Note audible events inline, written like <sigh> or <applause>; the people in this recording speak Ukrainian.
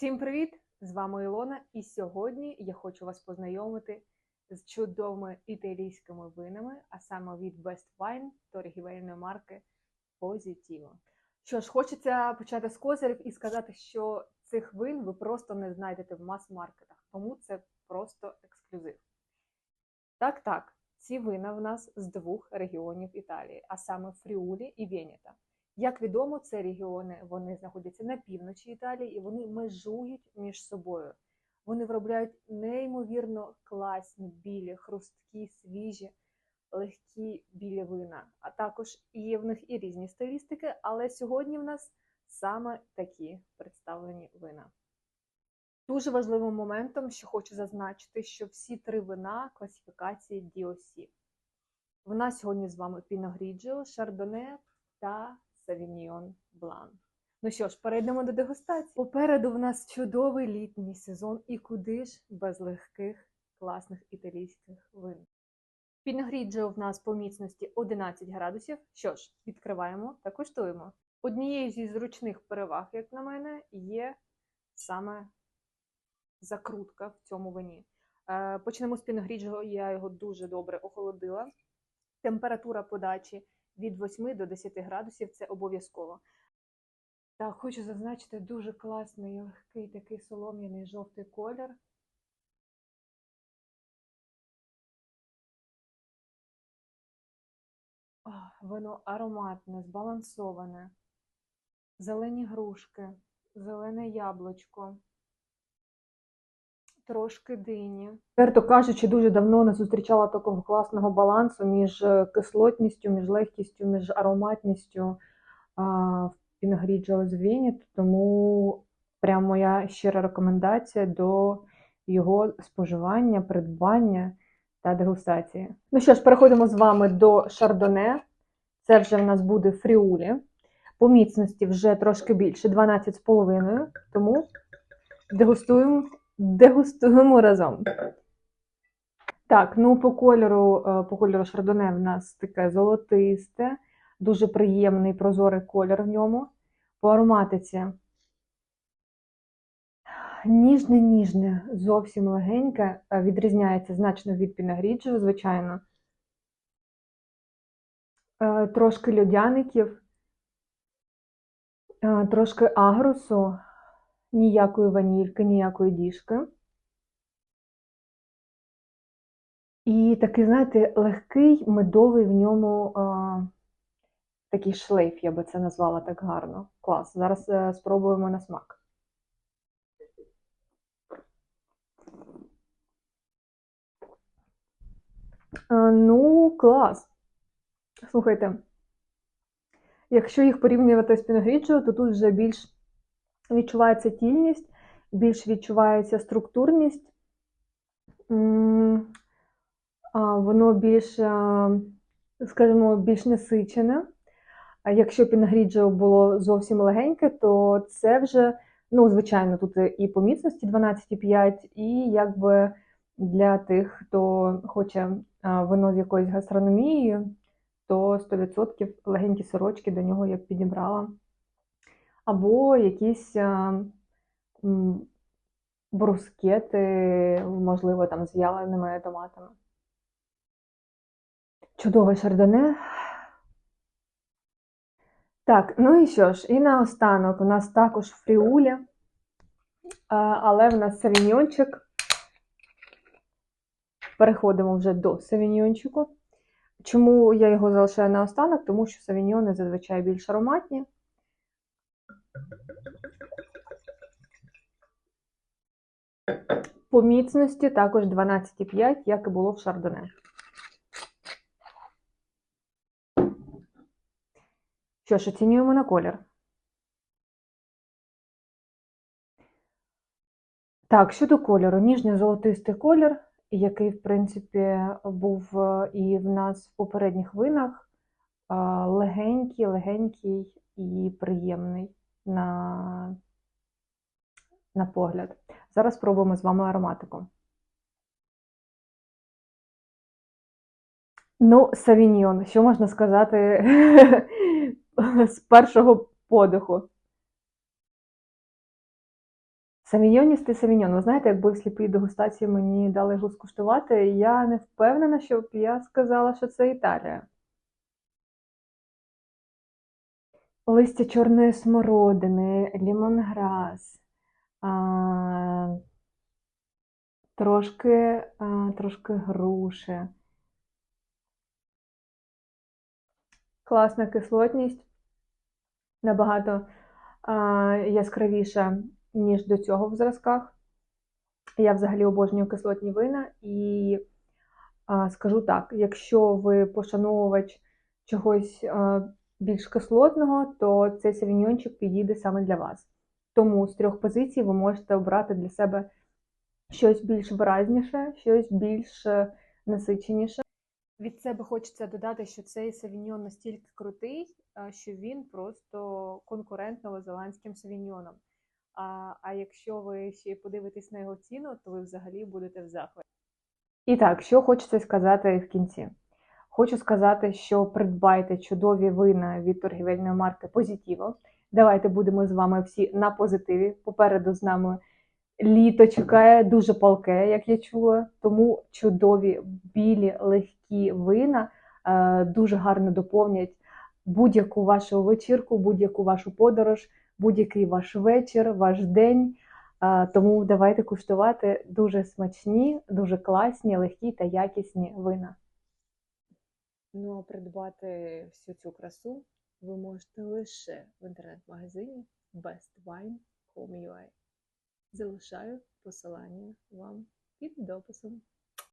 Всім привіт! З вами Ілона, і сьогодні я хочу вас познайомити з чудовими італійськими винами, а саме від Best Wine торгівельної марки Positivo. Що ж, хочеться почати з козирів і сказати, що цих вин ви просто не знайдете в мас-маркетах, тому це просто ексклюзив. Так, так, ці вина в нас з двох регіонів Італії, а саме Фріулі і Венета. Як відомо, це регіони вони знаходяться на півночі Італії і вони межують між собою. Вони виробляють неймовірно класні білі, хрусткі, свіжі, легкі білі вина. А також є в них і різні стилістики, але сьогодні в нас саме такі представлені вина. Дуже важливим моментом, що хочу зазначити, що всі три вина класифікації DOC. В нас сьогодні з вами Grigio, Chardonnay та Sauvignon Blanc. Ну що ж, перейдемо до дегустації. Попереду в нас чудовий літній сезон, і куди ж без легких, класних італійських вин. Grigio в нас по міцності 11 градусів. Що ж, відкриваємо та куштуємо. Однією зі зручних переваг, як на мене, є саме закрутка в цьому вині. Е, Почнемо з Grigio, я його дуже добре охолодила. Температура подачі від 8 до 10 градусів це обов'язково. Так, хочу зазначити дуже класний, легкий такий солом'яний жовтий колір. Воно ароматне, збалансоване, зелені грушки, зелене яблучко, трошки дині. Відверто кажучи, дуже давно не зустрічала такого класного балансу між е, кислотністю, між легкістю, між ароматністю в Пінгріджо з тому прям моя щира рекомендація до його споживання, придбання та дегустації. Ну що ж, переходимо з вами до шардоне. Це вже в нас буде фріулі. По міцності вже трошки більше, 12,5, тому дегустуємо, дегустуємо разом. Так, ну по кольору, е, по кольору шардоне в нас таке золотисте, дуже приємний прозорий колір в ньому. По ароматиці ніжне-ніжне, зовсім легеньке, е, відрізняється значно від пінагріджу, звичайно. Е, Трошки льодяників, трошки агрусу, ніякої ванільки, ніякої діжки. І такий, знаєте, легкий медовий в ньому а, такий шлейф, я би це назвала так гарно. Клас. Зараз е, спробуємо на смак. А, ну, клас. Слухайте, якщо їх порівнювати з піногріджою, то тут вже більш відчувається тільність, більш відчувається структурність. Воно більш, скажімо, більш насичене. А якщо пінгріджо було зовсім легеньке, то це вже, ну, звичайно, тут і по міцності 12,5, і якби для тих, хто хоче вино з якоюсь гастрономією, то 100% легенькі сорочки до нього я б підібрала. Або якісь брускети, можливо, там з в'яленими томатами. Чудове шардоне. Так, ну і що ж, і наостанок у нас також фріуля, але в нас савіньончик. Переходимо вже до савіньончику. Чому я його залишаю наостанок? Тому що савіньони зазвичай більш ароматні. По міцності також 12,5, як і було в шардоне. Що ж, оцінюємо на колір. Так, щодо кольору, ніжньо-золотистий колір, який, в принципі, був е, і в нас в попередніх винах. Е, Легенький, легенький і приємний на, на погляд. Зараз спробуємо з вами ароматику. Ну, Савіньйон, що можна сказати <laughs> з першого подиху? Савіньоністий савіньон. Ви знаєте, якби в сліпій дегустації мені дали його скуштувати, я не впевнена, щоб я сказала, що це Італія. Листя чорної смородини, лімонграс, а, трошки, а, трошки груші. Класна кислотність, набагато а, яскравіша, ніж до цього в зразках. Я взагалі обожнюю кислотні вина і а, скажу так: якщо ви пошановувач чогось а, більш кислотного, то цей савіньончик підійде саме для вас. Тому з трьох позицій ви можете обрати для себе щось більш виразніше, щось більш е, насиченіше. Від себе хочеться додати, що цей савіньон настільки крутий, що він просто конкурент новозеландським савіньйонам. А, а якщо ви ще подивитесь на його ціну, то ви взагалі будете в захваті. І так, що хочеться сказати в кінці. Хочу сказати, що придбайте чудові вина від торгівельної марки Positivo. Давайте будемо з вами всі на позитиві. Попереду з нами літо чекає дуже палке, як я чула. Тому чудові білі легкі вина е, дуже гарно доповнять будь-яку вашу вечірку, будь-яку вашу подорож, будь-який ваш вечір, ваш день. Е, Тому давайте куштувати дуже смачні, дуже класні, легкі та якісні вина. Ну а придбати всю цю красу ви можете лише в інтернет-магазині bestwine.com.ua. Залишаю посилання вам під дописом.